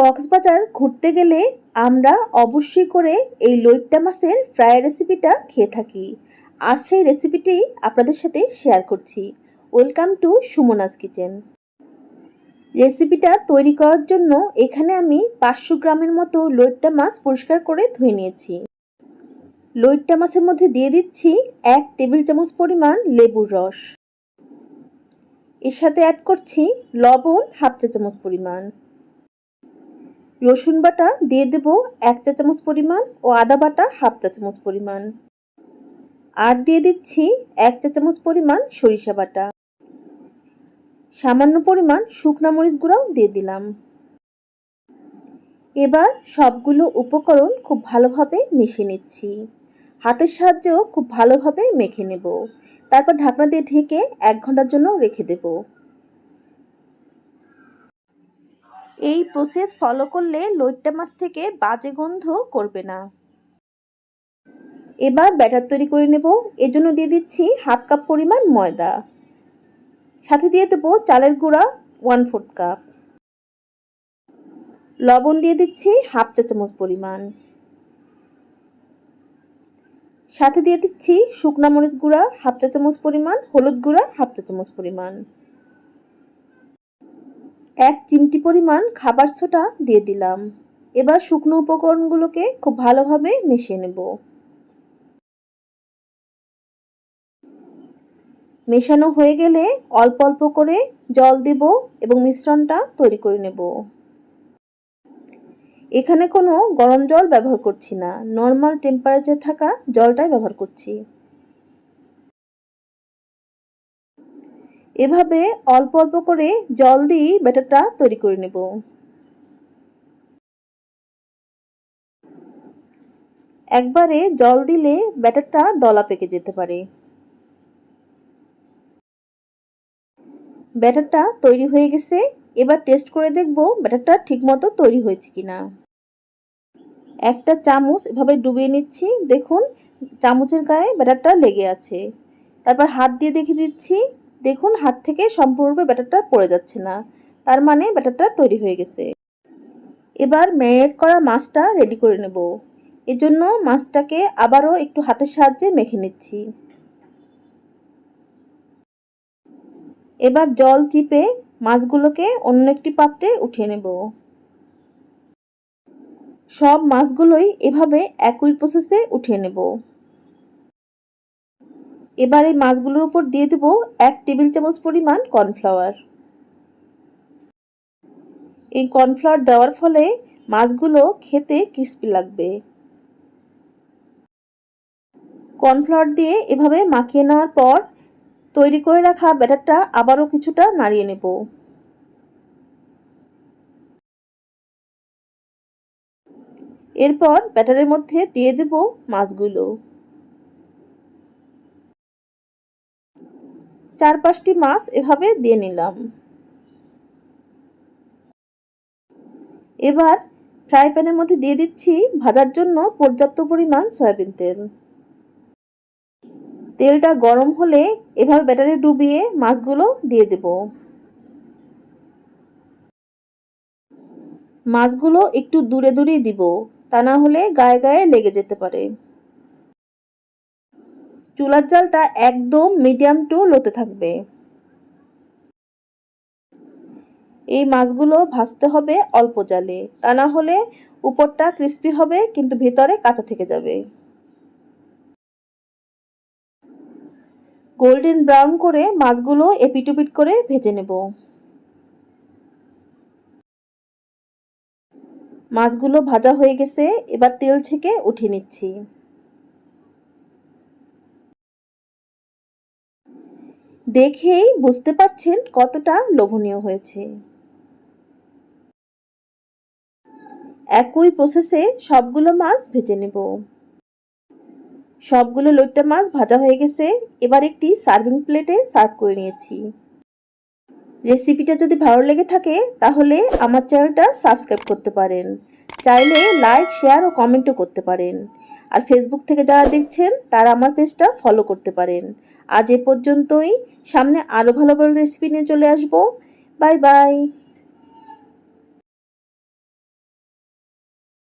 কক্সবাজার ঘুরতে গেলে আমরা অবশ্যই করে এই লইট্টা মাছের ফ্রাই রেসিপিটা খেয়ে থাকি। আজ সেই রেসিপিটি আপনাদের সাথে শেয়ার করছি। ওয়েলকাম টু সুমনাস কিচেন রেসিপিটা তৈরি করার জন্য এখানে আমি পাঁচশো গ্রামের মতো লইট্টা মাছ পরিষ্কার করে ধুয়ে নিয়েছি। লইট্টা মাছের মধ্যে দিয়ে দিচ্ছি এক টেবিল চামচ পরিমাণ লেবুর রস। এর সাথে অ্যাড করছি লবণ হাফ চা চামচ পরিমাণ। রসুন বাটা দিয়ে দেব এক চা চামচ পরিমাণ ও আদা বাটা হাফ চা চামচ পরিমাণ। আর দিয়ে দিচ্ছি এক চা চামচ পরিমাণ সরিষা বাটা। সামান্য পরিমাণ শুকনা মরিচ গুঁড়াও দিয়ে দিলাম। এবার সবগুলো উপকরণ খুব ভালোভাবে মিশিয়ে নিচ্ছি। হাতের সাহায্যেও খুব ভালোভাবে মেখে নেব। তারপর ঢাকনা দিয়ে ঢেকে এক ঘণ্টার জন্য রেখে দেব। এই প্রসেস ফলো করলে লইট্টা মাছ থেকে বাজে গন্ধ করবে না। এবার ব্যাটার তৈরি করে নেব। এজন্য দিয়ে দিচ্ছি হাফ কাপ পরিমাণ ময়দা। সাথে দিয়ে দেবো চালের গুঁড়া ওয়ান ফোর্থ কাপ লবণ দিয়ে দিচ্ছি হাফ চা চামচ পরিমাণ। সাথে দিয়ে দিচ্ছি শুকনা মরিচ গুঁড়া হাফ চা চামচ পরিমাণ, হলুদ গুঁড়া হাফ চা চামচ পরিমাণ। এক চিমটি পরিমাণ খাবার সোটা দিয়ে দিলাম। এবার শুকনো উপকরণগুলোকে খুব ভালোভাবে মিশিয়ে নেব। মেশানো হয়ে গেলে অল্প অল্প করে জল দেব এবং মিশ্রণটা তৈরি করে নেব। এখানে কোনো গরম জল ব্যবহার করছি না। নর্মাল টেম্পারেচার থাকা জলটাই ব্যবহার করছি। এভাবে অল্প অল্প করে জল দিয়ে ব্যাটারটা তৈরি করে নেব। একবারে জল দিলে ব্যাটারটা দলা পেকে যেতে পারে। ব্যাটারটা তৈরি হয়ে গেছে, এবার টেস্ট করে দেখব ব্যাটারটা ঠিকমতো তৈরি হয়েছে কিনা। একটা চামচ এভাবে ডুবিয়ে নিচ্ছি, দেখুন চামচের গায়ে ব্যাটারটা লেগে আছে। তারপর হাত দিয়ে দেখে দিচ্ছি দেখুন, হাত থেকে সম্পূর্ণরূপে ব্যাটারটা পড়ে যাচ্ছে না। তার মানে ব্যাটারটা তৈরি হয়ে গেছে। এবার ম্যারিনেট করা মাছটা রেডি করে নেব। এজন্য মাছটাকে আবারও একটু হাতের সাহায্যে মেখে নিচ্ছি। এবার জল চিপে মাছগুলোকে অন্য একটি পাত্রে উঠিয়ে নেব। সব মাছগুলোই এভাবে একই প্রসেসে উঠিয়ে নেব। এবার এই মাছগুলোর উপর দিয়ে দেব এক টেবিল চামচ পরিমাণ কর্নফ্লাওয়ার। এই কর্নফ্লাওয়ার দেওয়ার ফলে মাছগুলো খেতে ক্রিস্পি লাগবে। কর্নফ্লাওয়ার দিয়ে এভাবে মাখিয়ে নেওয়ার পর তৈরি করে রাখা ব্যাটারটা আবারও কিছুটা নাড়িয়ে নেব। এরপর ব্যাটারের মধ্যে দিয়ে দেব মাছগুলো। চার পাঁচটি মাছ এভাবে দিয়ে নিলাম। এবার ফ্রাই প্যানের মধ্যে দিয়ে দিচ্ছি ভাজার জন্য পর্যাপ্ত পরিমাণ সয়াবিন তেল। তেলটা গরম হলে এভাবে ব্যাটারে ডুবিয়ে মাছগুলো দিয়ে দেব। মাছগুলো একটু দূরে দূরেই দিব, তা না হলে গায়ে গায়ে লেগে যেতে পারে। চুলার জালটা একদম মিডিয়াম টু লোতে থাকবে। এই মাছগুলো ভাজতে হবে অল্প জালে। তা না হলে উপরটা ক্রিস্পি হবে, কিন্তু ভেতরে কাঁচা থেকে যাবে। গোল্ডেন ব্রাউন করে মাছগুলো এপিটুপিট করে ভেজে নেব। মাছগুলো ভাজা হয়ে গেছে, এবার তেল থেকে উঠিয়ে নিচ্ছি। দেখেই বুঝতে পারছেন কতটা লোভনীয় হয়েছে। একই প্রসেসে সবগুলো মাছ ভেজে নেব। সবগুলো লোট্টা মাছ ভাজা হয়ে গেছে, এবার একটি সার্ভিং প্লেটে সার্ভ করে নিয়েছি। রেসিপিটা যদি ভালো লেগে থাকে, তাহলে আমার চ্যানেলটা সাবস্ক্রাইব করতে পারেন। চাইলে লাইক শেয়ার ও কমেন্টও করতে পারেন। আর ফেসবুক থেকে যারা দেখছেন, তারা আমার পেজটা ফলো করতে পারেন। আজ এ পর্যন্তই। সামনে আরও ভালো ভালো রেসিপি নিয়ে চলে আসব। Bye bye